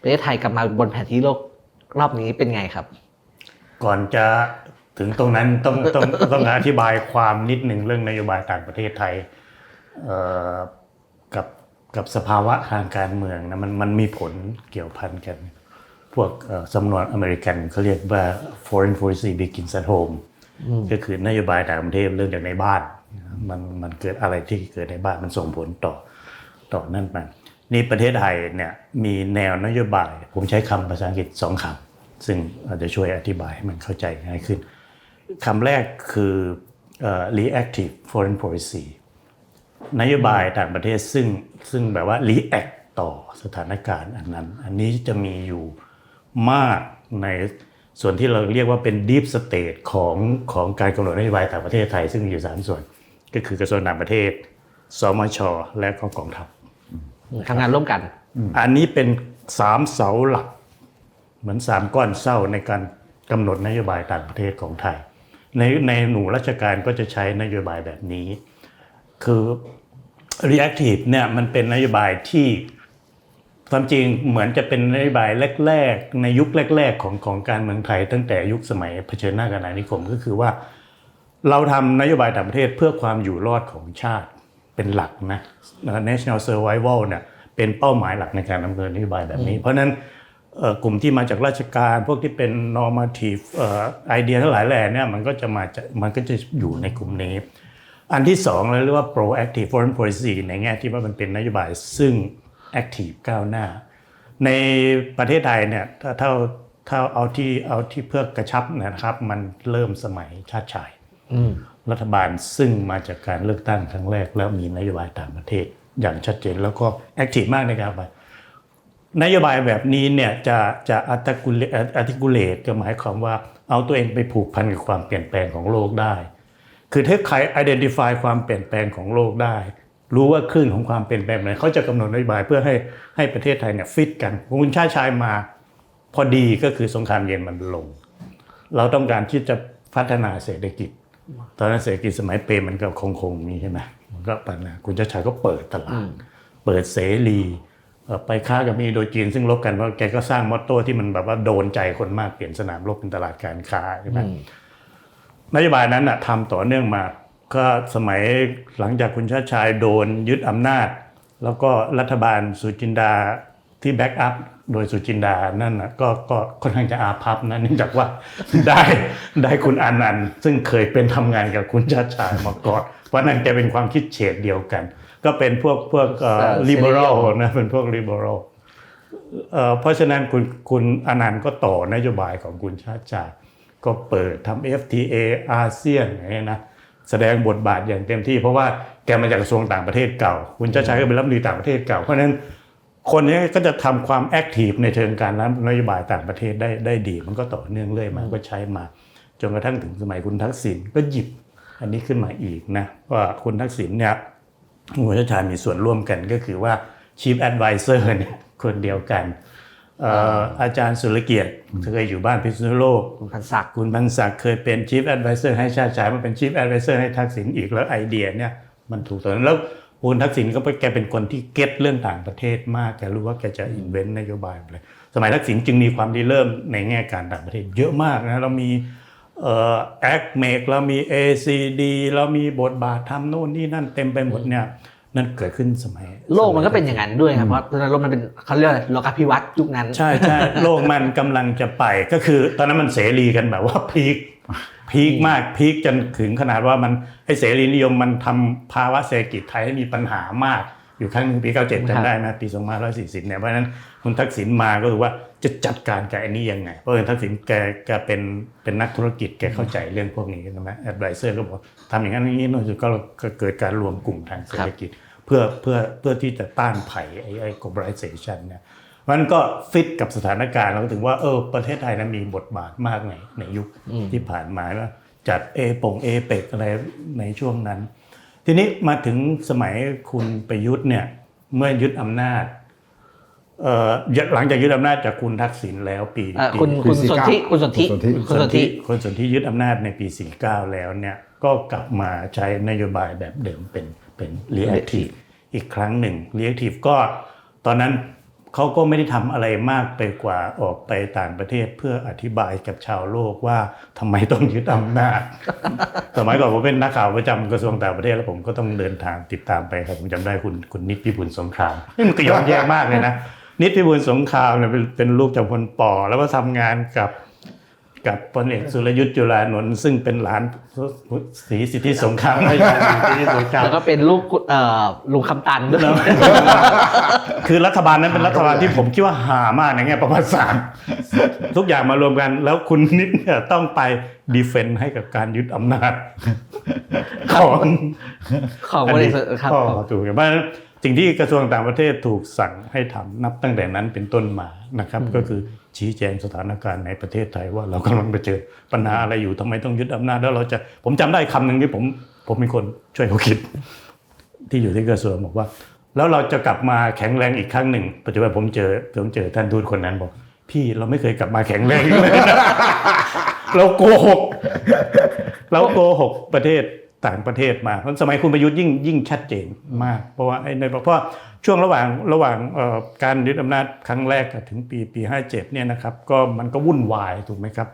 ประเทศไทยกลับมาบนแผนที่โลกรอบนี้เป็นไงครับ ก่อนจะถึงตรงนั้นต้องต้องต้องอธิบายความนิดหนึ่งเรื่องนโยบายต่างประเทศไทยเอ่อกับกับสภาวะทางการเมืองนะมันมันมีผลเกี่ยวพันกัน พวกเอ่อสำนวนอเมริกันเขาเรียกว่า foreign policy begins at home ก็คือนโยบายต่างประเทศเรื่องจากในบ้าน มันมันเกิดอะไรที่เกิดในบ้านมันส่งผลต่อต่อนั่นไป นี่ประเทศไทยเนี่ยมีแนวนโยบาย ผมใช้คำภาษาอังกฤษสองคำซึ่งอาจจะช่วยอธิบายให้มันเข้าใจง่ายขึ้นคำแรกคือ reactive foreign policy นโยบายต่างประเทศซึ่งซึ่งแบบว่า react ต่อสถานการณ์อันนั้น อันนี้จะมีอยู่มากในส่วนที่เราเรียกว่าเป็น deep state ของของการกำหนดนโยบายต่างประเทศไทย ซึ่งมีอยู่สามส่วน ก็คือกระทรวงต่างประเทศ สมช และก็กองทัพ ทำงานร่วมกัน อันนี้เป็นสามเสาหลัก เหมือนสามก้อนเสาในการกำหนดนโยบายต่างประเทศของไทย ในในหน่วยราชการก็จะใช้นโยบายแบบนี้ คือ reactive เนี่ยมันเป็นนโยบายที่ความจริงเหมือนจะเป็นนโยบายแรก ๆ ในยุคแรก ๆ ของของการเมืองไทย ตั้งแต่ยุคสมัยเผชิญหน้ากับอาณานิคมก็คือว่า เราทำนโยบายต่างประเทศเพื่อความอยู่รอดของชาติเป็นหลักนะ national survival เนี่ย เป็นเป้าหมายหลักในการดำเนินนโยบายแบบนี้ เพราะฉะนั้นเอ่อกลุ่มที่มาจากราชการ พวกที่เป็น normative ไอเดียทั้งหลายแหล่เนี่ยมันก็จะมาจะมันก็จะอยู่ในกลุ่มนี้ อันที่สองเราเรียกว่า proactive foreign policy ในแง่ที่ว่ามันเป็นนโยบายซึ่ง active ก้าวหน้า ในประเทศไทยเนี่ยถ้าถ้าถ้าเอาที่เอาที่เพื่อกระชับนะครับ มันเริ่มสมัยชาติชายรัฐบาลซึ่งมาจากการเลือกตั้งครั้งแรกแล้วมีนโยบายต่างประเทศ อย่างชัดเจนแล้วก็แอคทีฟมากในการไปนโยบายแบบนี้เนี่ยจะจะอัตกุเลอัติกุเลตก็หมายความว่าเอาตัวเองไปผูกพันกับความเปลี่ยนแปลงของโลกได้ คือถ้าใคร identify ความเปลี่ยนแปลงของโลกได้ รู้ว่าคลื่นของความเปลี่ยนแปลงไหนเขาจะกำหนดนโยบายเพื่อให้ให้ประเทศไทยเนี่ยฟิตกันคุณชาติชายมาพอดีก็คือสงครามเย็นมันลง เราต้องการที่จะพัฒนาเศรษฐกิจ ตอนนั้นเศรษฐกิจสมัยเปรมมันก็คงคงมีใช่ไหม มันก็ปัญหาคุณชาติชายก็เปิดตลาด เปิดเสรีเอ่อไปค้ากับมีโดยจีนซึ่งลบกันเพราะแกก็สร้างมอตโต้ที่มันแบบว่าโดนใจคนมากเปลี่ยนสนามรบเป็นตลาดการค้าใช่ไหมนโยบายนั้นนะทำต่อเนื่องมา ก็สมัยหลังจากคุณชาติชายโดนยึดอำนาจ แล้วก็รัฐบาลสุจินดาที่แบ็กอัพโดยสุจินดานั่นนะก็ก็ค่อนข้างจะอาภัพนะเนื่องจากว่าได้ได้คุณอานันต์ซึ่งเคยเป็นทำงานกับคุณชาติชายมาก่อน เพราะนั่นแกเป็นความคิดเฉดเดียวกัน ก็เป็นพวกพวกเอ่อเสรี liberal นะเป็นพวก liberal เอ่อเพราะฉะนั้นคุณคุณอนันต์ก็ต่อนโยบายของคุณชาติชายก็เปิดทำ FTA อาเซียนอย่างนี้นะแสดงบทบาทอย่างเต็มที่เพราะว่าแกมาจากกระทรวงต่างประเทศเก่า คุณชาติชายก็เป็นรัฐมนตรีต่างประเทศเก่า เพราะฉะนั้นคนนี้ก็จะทำความแอคทีฟในเชิงการรับนโยบายต่างประเทศได้ได้ดี มันก็ต่อเนื่องเรื่อยมาก็ใช้มา จนกระทั่งถึงสมัยคุณทักษิณก็หยิบ อันนี้ขึ้นมาอีกนะว่าคุณทักษิณเนี่ยคุณชาติชายมีส่วนร่วมกันก็คือว่า Chief Advisor เนี่ยคนเดียวกันเอ่ออาจารย์สุรเกียรติเคยอยู่บ้านพิษณุโลกคุณพันศักดิ์คุณพันศักดิ์เคยเป็น Chief Advisor ให้ชาติชายมาเป็น Chief Advisor ให้ทักษิณอีกแล้วไอเดียเนี่ยมันถูกตอนนั้นแล้วคุณทักษิณก็เป็นแกเป็นคนที่เก็ตเรื่องต่างประเทศมากแกรู้ว่าแกจะอินเวนต์นโยบายอะไรสมัยทักษิณจึงมีความริเริ่มในแง่การต่างประเทศเยอะมากนะเรามีเอ่อ แอคเมกเรามี ACD เรามีบทบาททำโน่นนี่นั่นเต็มไปหมดเนี่ยนั่นเกิดขึ้นสมัย โลกมันก็เป็นอย่างนั้นด้วยครับเพราะตอนนั้นโลกมันเป็นเขาเรียกอะไรโลกาภิวัตน์ยุคนั้น ใช่ใช่โลกมันกำลังจะไปก็คือ ตอนนั้นมันเสรีกันแบบว่าพีคพีคมากพีคจนถึงขนาดว่ามันไอเสรีนิยมมันทำภาวะเศรษฐกิจไทยให้มีปัญหามาก อยู่ครั้งหนึ่งปี 97จำได้นะปี2540เนี่ยเพราะฉะนั้นคุณทักษิณมาก็คือว่าจะจัดการกับไอ้นี้ยังไง เพราะคุณทักษิณแกแกเป็นเป็นนักธุรกิจแกเข้าใจเรื่องพวกนี้ใช่ไหมแอดไวเซอร์ก็บอกทำอย่างนั้นอย่างนี้โน่นสุดก็ก็เกิดการรวมกลุ่มทางเศรษฐกิจ เพื่อเพื่อเพื่อที่จะต้านไผ่ไอ้ไอ้ globalization เนี่ยมันก็ฟิตกับสถานการณ์เราก็ถึงว่าเออประเทศไทยนั้นมีบทบาทมากในในยุคที่ผ่านมาว่าจัดเอปงเอเปกอะไรในช่วงนั้น ทีนี้มาถึงสมัยคุณประยุทธ์เนี่ยเมื่อยึดอำนาจเอ่อหลังจากยึดอำนาจจากคุณทักษิณแล้วปีเอ่อปีคุณคุณสนธิคุณสนธิคุณสนธิคุณสนธิคนสนที่ยึดอำนาจในปี 49 แล้วเนี่ยก็กลับมาใช้นโยบายแบบเดิมเป็นเป็น reactive อีกครั้งหนึ่ง reactive ก็ตอนนั้น เขาก็ไม่ได้ทำอะไรมากไปกว่าออกไปต่างประเทศเพื่ออธิบายกับชาวโลกว่าทำไมต้องยึดอำนาจ สมัยก่อนผมเป็นนักข่าวประจำกระทรวงต่างประเทศแล้วผมก็ต้องเดินทางติดตามไปครับผมจำได้คุณคุณนิดพิบูลสงครามนี่มันก็ย้อนแย้งมากเลยนะนิดพิบูลสงครามเนี่ยเป็นเป็นลูกจากพลปอแล้วก็ทำงานกับ กับพลเอกสุรยุทธ์จุลานนท์ซึ่งเป็นหลานศรีสิทธิสงครามไม่ใช่ศรีสิทธิสงครามแล้วก็เป็นลูกเอ่อลุงคำตันด้วยคือรัฐบาลนั้นเป็นรัฐบาลที่ผมคิดว่าหามากในแง่ประวัติศาสตร์ทุกอย่างมารวมกันแล้วคุณนิดเนี่ยต้องไปดีเฟนต์ให้กับการยึดอำนาจของของบริษัทครับก็ถูกเพราะฉะนั้น สิ่งที่กระทรวงต่างประเทศถูกสั่งให้ทำนับตั้งแต่นั้นเป็นต้นมานะครับก็คือชี้แจงสถานการณ์ในประเทศไทยว่าเรากำลังไปเจอปัญหาอะไรอยู่ทำไมต้องยึดอำนาจแล้วเราจะผมจำได้คำหนึ่งที่ผมผมมีคนช่วยเขาคิด ที่อยู่ที่กระทรวงบอกว่า แล้วเราจะกลับมาแข็งแรงอีกครั้งหนึ่ง ปัจจุบันผมเจอผมเจอท่านทูตคนนั้นบอก พี่เราไม่เคยกลับมาแข็งแรงอีกเลยนะเราโกหกเราโกหกประเทศ ต่างประเทศมาเพราะสมัยคุณประยุทธ์ยิ่งยิ่งชัดเจนมาก เพราะว่าไอ้ในเพราะว่าช่วงระหว่างระหว่างเอ่อการยึดอำนาจครั้งแรกถึงปีปี57เนี่ยนะครับก็มันก็วุ่นวายถูกไหมครับ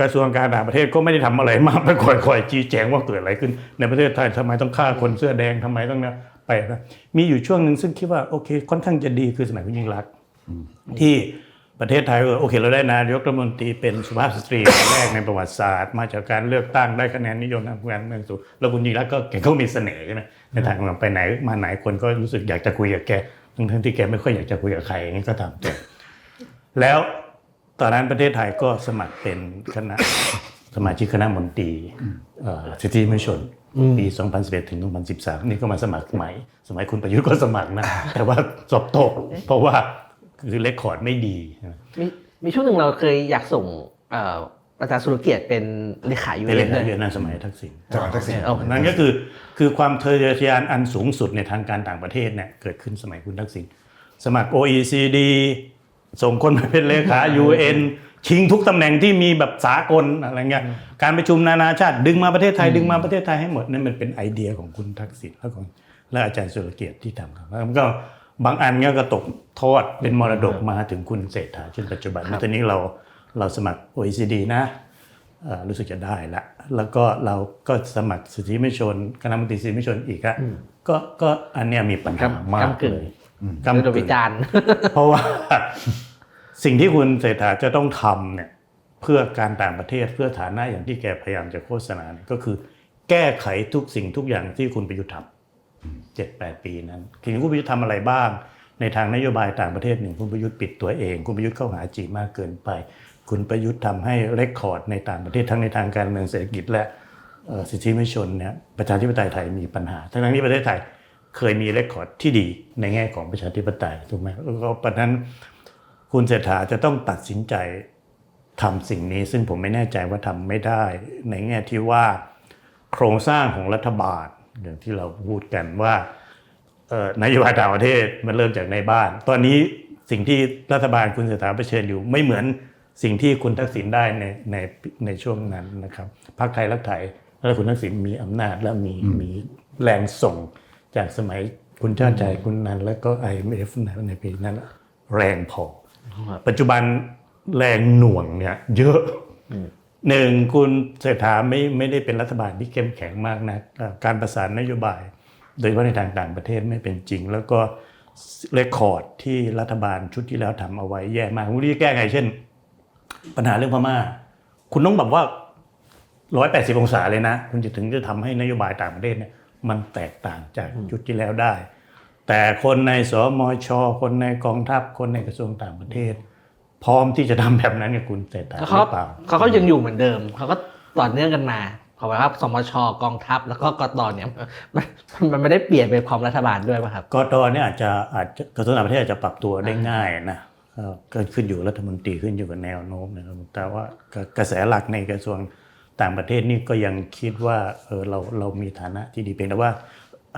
กระทรวงการต่างประเทศก็ไม่ได้ทำอะไรมากไปคอยๆชี้แจงว่าเกิดอะไรขึ้น ในประเทศไทยทำไมต้องฆ่าคนเสื้อแดงทำไมต้องเนี่ยไปนะมีอยู่ช่วงหนึ่งซึ่งคิดว่าโอเคค่อนข้างจะดีคือสมัยคุณยิ่งรักษณ์ที่ ประเทศไทยเออโอเค เราได้นายกรัฐมนตรีเป็นสุภาพสตรีคนแรกในประวัติศาสตร์ มาจากการเลือกตั้งได้คะแนนนิยมทางการเมืองสูงแล้วคุณยิ่งรักษณ์ก็แกก็มีเสน่ห์ใช่ไหมในทางของไปไหนมาไหนคนก็รู้สึกอยากจะคุยกับแกทั้งๆที่แกไม่ค่อยอยากจะคุยกับใครอย่างนี้ก็ตามแต่แล้วตอนนั้นประเทศไทยก็สมัครเป็นคณะสมาชิกคณะมนตรีเอ่อสิทธิมนุษยชนปี 2011 ถึง 2013 นี่ก็มาสมัครใหม่ สมัยคุณประยุทธ์ก็สมัครนะ แต่ว่าสอบตก เพราะว่า คือเลคคอร์ดไม่ดีนะมีมีช่วงหนึ่งเราเคยอยากส่งเอ่ออาจารย์สุรเกียรติเป็นเลขายูเป็นเอ็เลนขาด้วยเยอะนะสมัยทักษิณจังหวัดทักษิณเอานั่นก็คือคือความทะเยอทะยานอันสูงสุดในทางการต่างประเทศเนี่ยเกิดขึ้นสมัยคุณทักษิณสมัคร OECD ส่งคนมาเป็นเลขา UN ชิงทุกตำแหน่งที่มีแบบสากลอะไรเงี้ยการประชุมนานาชาติ ดึงมาประเทศไทยดึงมาประเทศไทยให้หมดนั่นมันเป็นไอเดียของคุณทักษิณและของและอาจารย์สุรเกียรติที่ทำครับแล้วมันก็ บางอันเนี่ยก็ตกทอดเป็นมรดกมาถึงคุณเศรษฐาเช่นปัจจุบันตอนนี้เราเราสมัคร OECD นะเอ่อรู้สึกจะได้ละแล้วก็เราก็สมัครสิทธิมนุษยชนคณะมนตรีสิทธิมนุษยชนอีกอะก็ก็อันเนี้ยมีปัญหามากกำกึ่งเลยกำกำกึ่กึ่วิงจารณ์เพราะว่าสิ่งที่คุณเศรษฐาจะต้องทำเนี่ยเพื่อการต่างประเทศเพื่อฐานะอย่างที่แกพยายามจะโฆษณาเนี่ยก็คือ แก้ไขทุกสิ่งทุกอย่างที่คุณประยุทธ์ทำ เจ็ดแปดปีนั้นทีนี้คุณประยุทธ์ทำอะไรบ้าง ในทางนโยบายต่างประเทศหนึ่งคุณประยุทธ์ปิดตัวเอง คุณประยุทธ์เข้าหาจีนมากเกินไป คุณประยุทธ์ทำให้เรคคอร์ดในต่างประเทศทั้งในทางการเมืองเศรษฐกิจและสิทธิมนุษยชนเนี่ยประชาธิปไตยไทยมีปัญหา ทั้งๆที่ประเทศไทยเคยมีเรคคอร์ดที่ดีในแง่ของประชาธิปไตยถูกไหมแล้วก็เพราะฉะนั้นคุณเศรษฐาจะต้องตัดสินใจทำสิ่งนี้ซึ่งผมไม่แน่ใจว่าทำไม่ได้ ในแง่ที่ว่าโครงสร้างของรัฐบาล อย่างที่เราพูดกันว่าเอ่อนโยบายต่างประเทศมันเริ่มจากในบ้าน ตอนนี้สิ่งที่รัฐบาลคุณเศรษฐาเผชิญอยู่ไม่เหมือนสิ่งที่คุณทักษิณได้ในในในช่วงนั้นนะครับพรรคไทยรักไทยแล้วคุณทักษิณมีอำนาจและมีมีแรงส่งจากสมัยคุณชาติใจคุณนันแล้วก็ IMF ในปีนั้น แรงพอ ปัจจุบันแรงหน่วงเนี่ยเยอะ หนึ่งคุณเศรษฐาไม่ไม่ได้เป็นรัฐบาลที่เข้มแข็งมากนะเอ่อการประสานนโยบาย โดยเฉพาะในทางต่างประเทศไม่เป็นจริง แล้วก็เรคคอร์ดที่รัฐบาลชุดที่แล้วทำเอาไว้แย่มากคุณรู้จะแก้ไงเช่น ปัญหาเรื่องพม่า คุณต้องแบบว่า180องศาเลยนะ คุณจะถึงจะทำให้นโยบายต่างประเทศเนี่ยมันแตกต่างจากชุดที่แล้วได้ แต่คนในสมช คนในกองทัพคนในกระทรวงต่างประเทศ พร้อมที่จะทำแบบนั้นกับคุณเศรษฐาหเขารือเปล่าเขาก็ยังอยู่เหมือนเดิม เขาก็ต่อเนื่องกันมาขอไว้ครับสมชกองทัพแล้วก็กตเนี่ยมันมันไม่ได้เปลี่ยนไปพร้อมรัฐบาลด้วยป่ะครับกตเนี่ยอาจจะอาจจะกระทรวงต่างประเทศอาจจะปรับตัวได้ง่ายนะเอ่อก็ขึ้นอยู่รัฐมนตรีขึ้นอยู่กับแนวโน้มนะครับแต่ว่ากระแสหลักในกระทรวงต่างประเทศนี่ก็ยังคิดว่าเออเราเรามีฐานะที่ดีเพียงแต่ว่า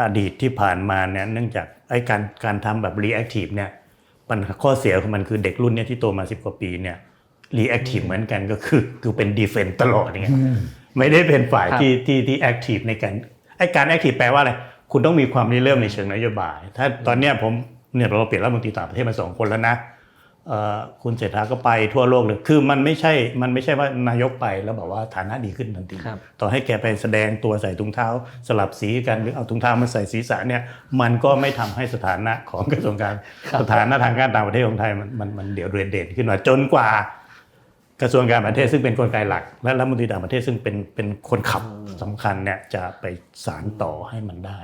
อดีตที่ผ่านมาเนี่ยเนื่องจากไอ้การการทำแบบ reactive เนี่ย ปัญหาข้อเสียของมันคือเด็กรุ่นเนี่ยที่โตมาสิบกว่าปีเนี่ย reactive เหมือนกันก็คือคือเป็น defense ตลอดอย่างเงี้ยไม่ได้เป็นฝ่ายครับที่ที่ที่ active ในการไอ้การ active แปลว่าอะไรคุณต้องมีความริเริ่มในเชิงนโยบาย ถ้าตอนเนี้ยผมเนี่ยเราเปลี่ยนรัฐมนตรีต่างประเทศมาสองคนแล้วนะเอ่อ คุณเศรษฐาก็ไปทั่วโลกเลย คือมันไม่ใช่ มันไม่ใช่ว่านายกไปแล้วบอกว่าฐานะดีขึ้นทันทีครับต่อให้แกไปแสดงตัวใส่ถุงเท้าสลับสีกันหรือเอาถุงเท้ามาใส่ศีรษะเนี่ย มันก็ไม่ทำให้สถานะของกระทรวงการครับสถานะทางการต่างประเทศของไทยมันมันมันเดี๋ยวเรียนเด่นขึ้นมาจนกว่ากระทรวงการต่างประเทศซึ่งเป็นกลไกหลัก และรัฐมนตรีต่างประเทศซึ่งเป็นเป็นคนขับสำคัญเนี่ยจะไปสารต่อให้มันได้